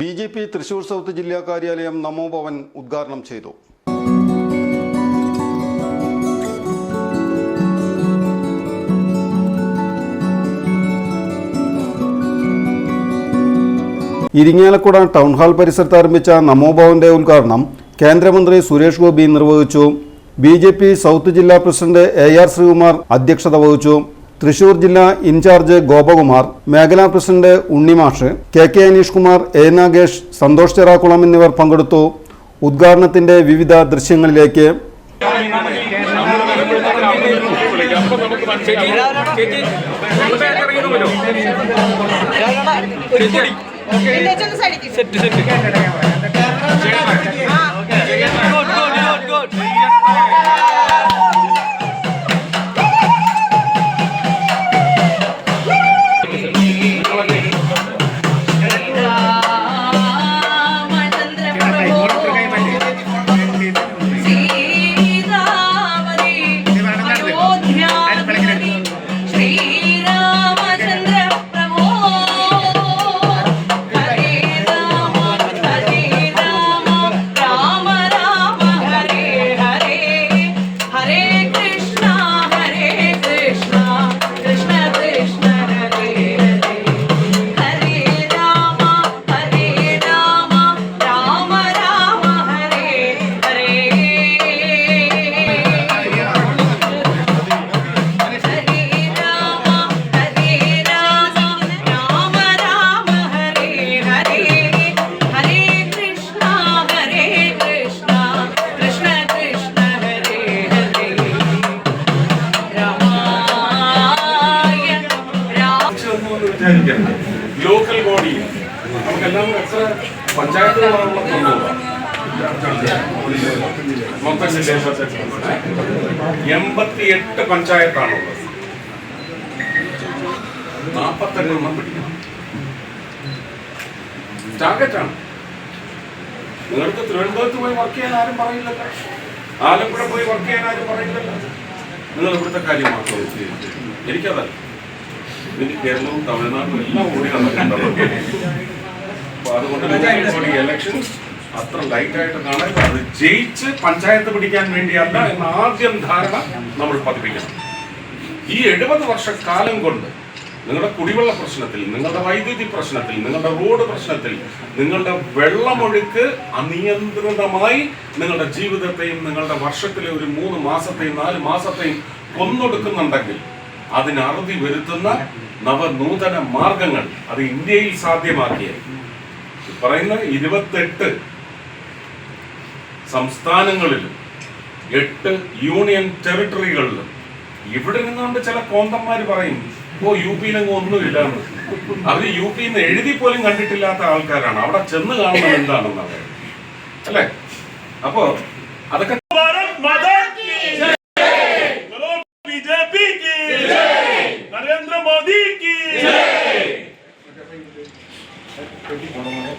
B J P Thrissur south ജില്ലാ കാര്യാലയം നമോഭവൻ ഉദ്ഘാടനം ചെയ്തു. ഇരിങ്ങാലക്കുട ടൗൺ ഹാൾ പരിസരത്ത് ആരംഭിച്ച നമോഭവന്റെ ഉദ്ഘാടനം കേന്ദ്രമന്ത്രി സുരേഷ് ഗോപി നിർവഹിച്ചു. ബി സൗത്ത് ജില്ലാ പ്രസിഡന്റ് എ ആർ ശ്രീകുമാർ അധ്യക്ഷത വഹിച്ചു. തൃശൂർ ജില്ലാ ഇൻചാർജ് ഗോപകുമാർ മേഖലാ president Unnimash K K Aneesh Kumar A Nagesh Santhosh Cherakkulam എന്നിവർ പങ്കെടുത്തു. ഉദ്ഘാടനത്തിന്റെ വിവിധ ദൃശ്യങ്ങളിലേക്ക് സെറ്റ് സെറ്റ് നമുക്കെല്ലാം എത്ര പഞ്ചായത്താണുള്ളത്. നാൽപ്പത്തെണ്ണം നിങ്ങൾക്ക് തിരുവനന്തപുരത്ത് പോയി വർക്ക് ചെയ്യാൻ ആരും പറയില്ലല്ലോ. ആലപ്പുഴ പോയി വർക്ക് ചെയ്യാൻ ആരും പറയില്ലല്ലോ. നിങ്ങൾ ഇവിടുത്തെ കാര്യം മാത്രം എനിക്കതല്ല. ഇനി കേരളവും തമിഴ്നാടും എല്ലാം കൂടി നടക്കുന്നുണ്ട് അപ്പൊ അതുകൊണ്ട് ഇലക്ഷൻ അത്ര ലൈറ്റ് ആയിട്ട് കാണാൻ അത് ജയിച്ച് പഞ്ചായത്ത് പിടിക്കാൻ വേണ്ടിയല്ല എന്ന ആദ്യം ധാരണ നമ്മൾ പതിപ്പിക്കണം ഈ എഴുപത് വർഷക്കാലം കൊണ്ട് നിങ്ങളുടെ കുടിവെള്ള പ്രശ്നത്തിൽ നിങ്ങളുടെ വൈദ്യുതി പ്രശ്നത്തിൽ നിങ്ങളുടെ റോഡ് പ്രശ്നത്തിൽ നിങ്ങളുടെ വെള്ളമൊഴുക്ക് അനിയന്ത്രിതമായി നിങ്ങളുടെ ജീവിതത്തെയും നിങ്ങളുടെ വർഷത്തിലെ ഒരു മൂന്ന് മാസത്തെയും നാല് മാസത്തെയും കൊന്നൊടുക്കുന്നുണ്ടെങ്കിൽ അതിന് അറുതി വരുത്തുന്ന നവനൂതന മാർഗങ്ങൾ അത് ഇന്ത്യയിൽ സാധ്യമാക്കിയ ഈ പറയുന്ന ഇരുപത്തെട്ട് സംസ്ഥാനങ്ങളിലും എട്ട് യൂണിയൻ ടെറിട്ടറികളിലും ഇവിടെ നിന്നുകൊണ്ട് ചില കോന്തന്മാര് പറയും ഓ യു പിയിലെങ്ങും ഒന്നുമില്ല അവർ യു പി എഴുതി പോലും കണ്ടിട്ടില്ലാത്ത ആൾക്കാരാണ്. അവിടെ ചെന്ന് കാണുന്നത് എന്താണെന്ന് അല്ലേ? അപ്പോ അതൊക്കെ നരേന്ദ്രമോദി বড় মানে